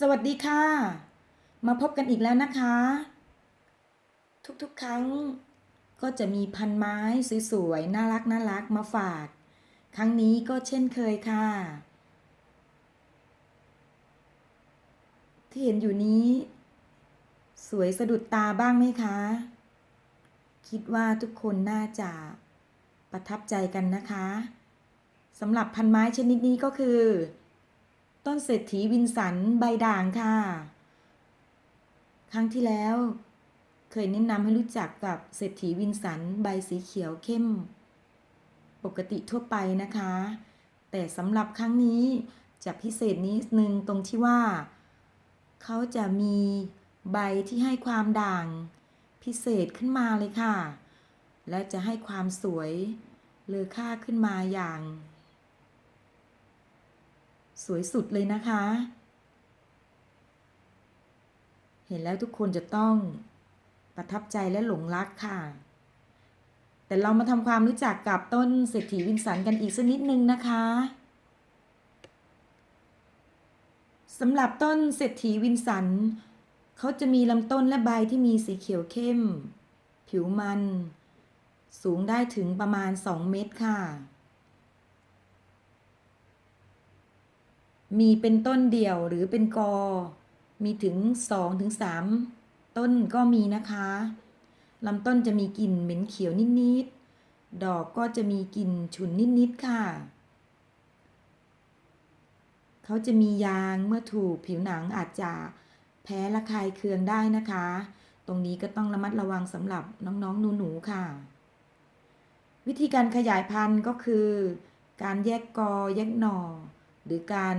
สวัสดีค่ะ มาพบกันอีกแล้วนะคะ ทุกๆ ครั้งก็จะมีพันไม้สวยๆ น่ารักน่ารักมาฝาก ครั้งนี้ก็เช่นเคยค่ะ ที่เห็นอยู่นี้ สวยสะดุดตาบ้างไหมคะ คิดว่าทุกคนน่าจะประทับใจกันนะคะสำหรับพันไม้ชนิดนี้ก็คือ ต้นเศรษฐีวินสันใบด่างค่ะ ครั้งที่แล้ว เคยแนะนำให้รู้จักกับเศรษฐีวินสันใบสีเขียวเข้ม ปกติทั่วไปนะคะ แต่สำหรับครั้งนี้จะพิเศษนิดนึงตรงที่ว่า เขาจะมีใบที่ให้ความด่าง พิเศษขึ้นมาเลยค่ะ และจะให้ความสวยเลอค่าขึ้นมาอย่าง สวยสุดเลยนะคะ เห็นแล้วทุกคนจะต้องประทับใจและหลงรักค่ะ แต่เรามาทำความรู้จักกับต้นเศรษฐีวินสันกันอีกสักนิดนึงนะคะสำหรับต้นเศรษฐีวินสัน เขาจะมีลำต้นและใบที่มีสีเขียวเข้ม ผิวมัน สูงได้ถึงประมาณ 2 เมตรค่ะ มีเป็นต้นเดี่ยวหรือเป็นกอ มีถึง2-3ต้นก็มีนะคะลำต้นจะมีกลิ่นเหม็นเขียวนิดๆ ดอกก็จะมีกลิ่นฉุนนิดๆ ค่ะ เขาจะมียางเมื่อถูกผิวหนังอาจจะแพ้ระคายเคืองได้นะคะ ตรงนี้ก็ต้องระมัดระวังสำหรับน้องๆ หนูๆ ค่ะ วิธีการขยายพันธุ์ก็คือ การแยกกอแยกหน่อ หรือการ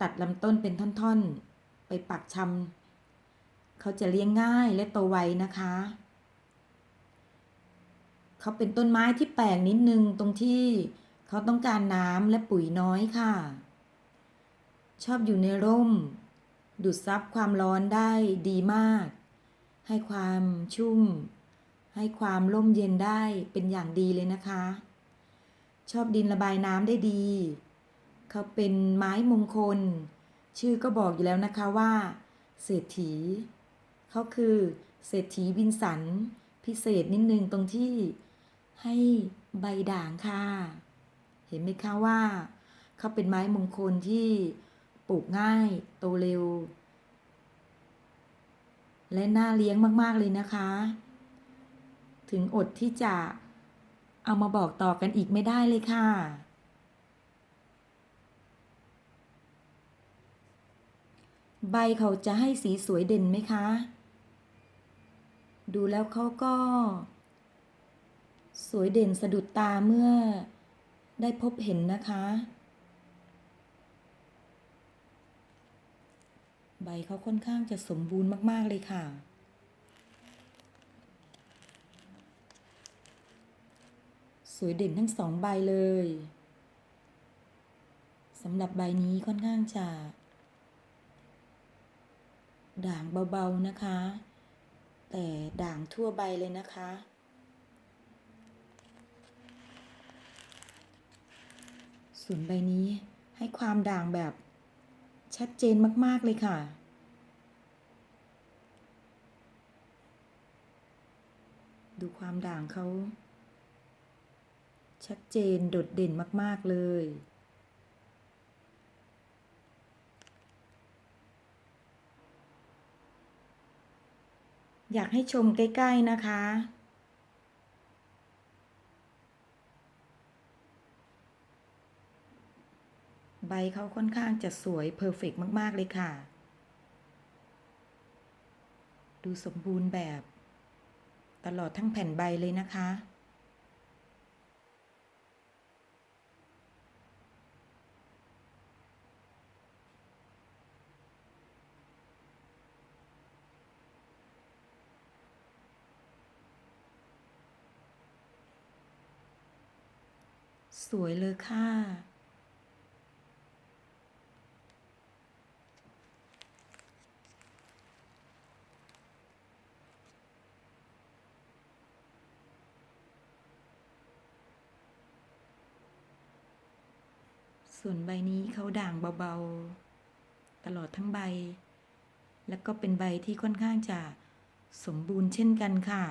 ตัดลำต้นเป็นท่อนๆ ไปปักชำเขาจะเลี้ยงง่ายและโตไวนะคะ เขาเป็นต้นไม้ที่แปลกนิดนึงตรงที่เขาต้องการน้ำและปุ๋ยน้อยค่ะ ชอบอยู่ในร่ม ดูดซับความร้อนได้ดีมาก ให้ความชุ่ม ให้ความร่มเย็นได้เป็นอย่างดีเลยนะคะ ชอบดินระบายน้ำได้ดี เขาเป็นไม้มงคล ชื่อก็บอกอยู่แล้วนะคะว่า เศรษฐี เขาคือเศรษฐีวินสัน พิเศษนิดนึงตรงที่ให้ใบด่างค่ะ เห็นไหมคะว่า เขาเป็นไม้มงคลที่ปลูกง่ายโตเร็ว และน่าเลี้ยงมากๆเลยนะคะ ถึงอดที่จะเอามาบอกต่อกันอีกไม่ได้เลยค่ะ ใบเขาจะให้สีสวยเด่นไหมคะ ดูแล้วเขาก็ สวยเด่นสะดุดตาเมื่อได้พบเห็นนะคะ ใบเขาค่อนข้างจะสมบูรณ์มาก ๆ เลยค่ะสวยเด่นทั้งสองใบเลย สำหรับใบนี้ค่อนข้างจะ ด่างเบาๆนะคะ แต่ด่างทั่วใบเลยนะคะ ส่วนใบนี้ให้ความด่างแบบชัดเจนมาก ๆ เลยค่ะ ดูความด่างเขาชัดเจนโดดเด่นมาก ๆ เลย อยากให้ชมใกล้ ๆ นะคะ ใบเขาค่อนข้างจะสวยเพอร์เฟกมาก ๆ เลยค่ะ ดูสมบูรณ์แบบ ตลอดทั้งแผ่นใบเลยนะคะ สวยเลยค่ะ ส่วนใบนี้เขาด่างเบาๆ ตลอดทั้งใบ แล้วก็เป็นใบที่ค่อนข้างจะสมบูรณ์เช่นกันค่ะ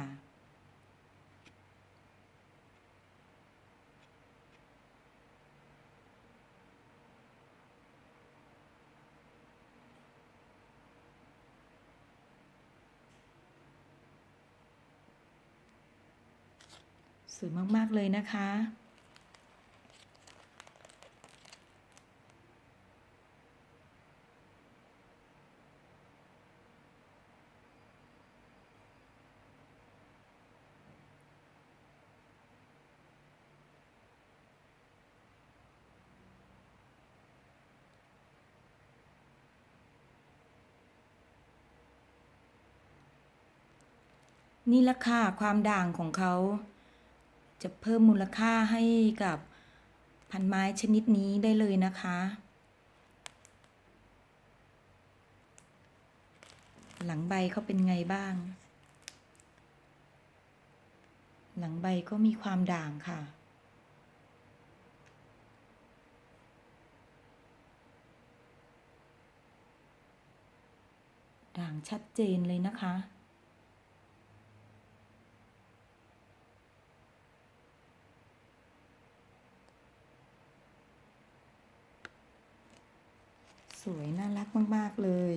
วยมาก ๆ เลยนะคะ นี่ละค่ะความด่างของเขา จะเพิ่มมูลค่าให้กับพันไม้ชนิดนี้ได้เลยนะคะ หลังใบเขาเป็นไงบ้าง หลังใบก็มีความด่างค่ะด่างชัดเจนเลยนะคะ สวย น่ารักมาก ๆ เลย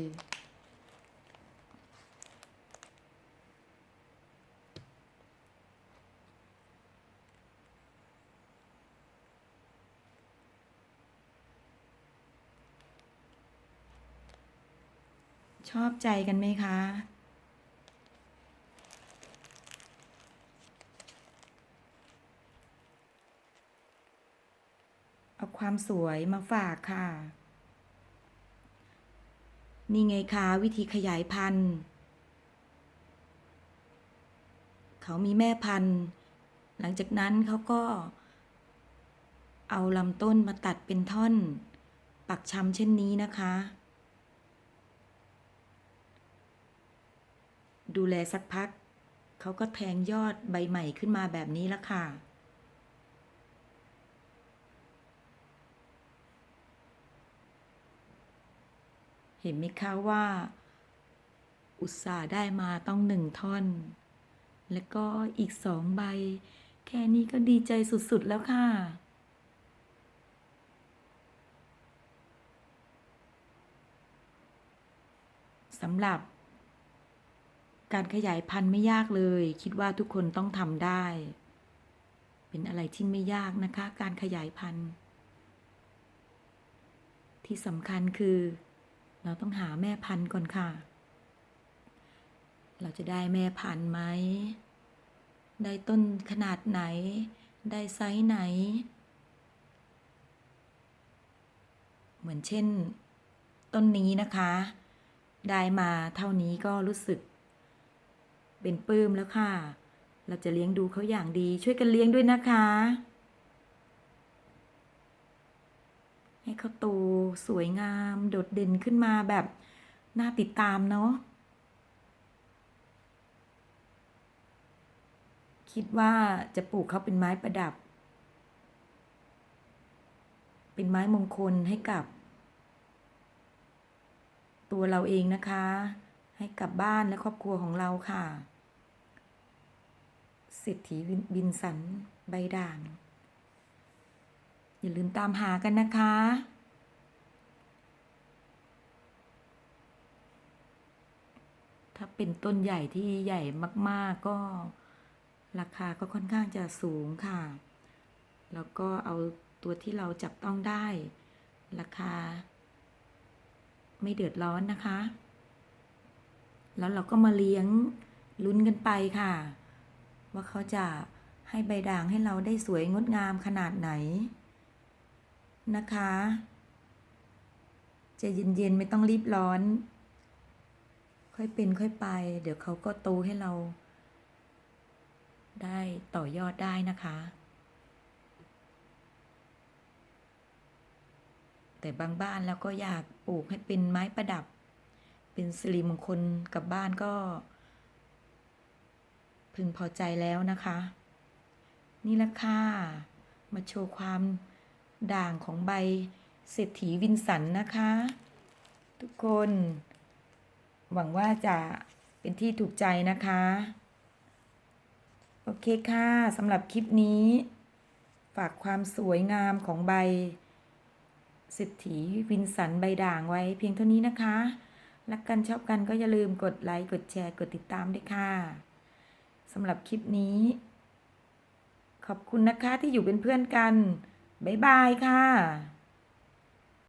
ชอบใจกันไหมคะเอาความสวยมาฝากค่ะ นี่ไงคะวิธีขยายพันธุ์ เขามีแม่พันธุ์ หลังจากนั้นเขาก็ เอาลำต้นมาตัดเป็นท่อน ปักชำเช่นนี้นะคะ ดูแลสักพัก เขาก็แทงยอดใบใหม่ขึ้นมาแบบนี้ล้วค่ะ เห็นไหมคะว่า อุตส่าห์ได้มาต้องหนึ่งท่อน แล้วก็อีกสองใบ แค่นี้ก็ดีใจสุดๆแล้วค่ะ สำหรับ การขยายพันธุ์ไม่ยากเลย คิดว่าทุกคนต้องทำได้ เป็นอะไรที่ไม่ยากนะคะ การขยายพันธุ์ ที่สำคัญคือ เราต้องหาแม่พันธุ์ก่อนค่ะ เราจะได้แม่พันธุ์ไหม ได้ต้นขนาดไหน ได้ไซส์ไหน เหมือนเช่น ต้นนี้นะคะ ได้มาเท่านี้ก็รู้สึก เป็นปลื้มแล้วค่ะ เราจะเลี้ยงดูเขาอย่างดีช่วยกันเลี้ยงด้วยนะคะ ให้เขาโตสวยงาม โดดเด่นขึ้นมาแบบ น่าติดตามเนาะคิดว่าจะปลูกเขาเป็นไม้ประดับ เป็นไม้มงคลให้กับ ตัวเราเองนะคะ ให้กับบ้านและครอบครัวของเราค่ะเศรษฐีบินสันใบด่าง อย่าลืมตามหากันนะคะ ถ้าเป็นต้นใหญ่ที่ใหญ่มาก ๆ ก็ราคาก็ค่อนข้างจะสูงค่ะ แล้วก็เอาตัวที่เราจับต้องได้ ราคา ไม่เดือดร้อนนะคะ แล้วเราก็มาเลี้ยงลุ้นกันไปค่ะ ว่าเขาจะให้ใบด่างให้เราได้สวยงดงามขนาดไหน นะคะใจะเย็นๆไม่ต้องรีบร้อน ค่อยเป็นค่อยไป เดี๋ยวเขาก็โตให้เรา ได้ต่อยอดได้นะคะ แต่บางบ้านแล้วก็อยากปลูกให้เป็นไม้ประดับ เป็นสิริมงคลกับบ้านก็ พึงพอใจแล้วนะคะ นี่ละค่ะมาโชว์ความ ด่างของใบเศรษฐีวินสันนะคะ ทุกคน หวังว่าจะเป็นที่ถูกใจนะคะ โอเคค่ะสำหรับคลิปนี้ ฝากความสวยงามของใบเศรษฐีวินสันใบด่างไว้เพียงเท่านี้นะคะ รักกันชอบกันก็อย่าลืมกดไลค์กดแชร์กดติดตามด้วยค่ะสำหรับคลิปนี้ ขอบคุณนะคะที่อยู่เป็นเพื่อนกัน บ๊ายบายค่ะ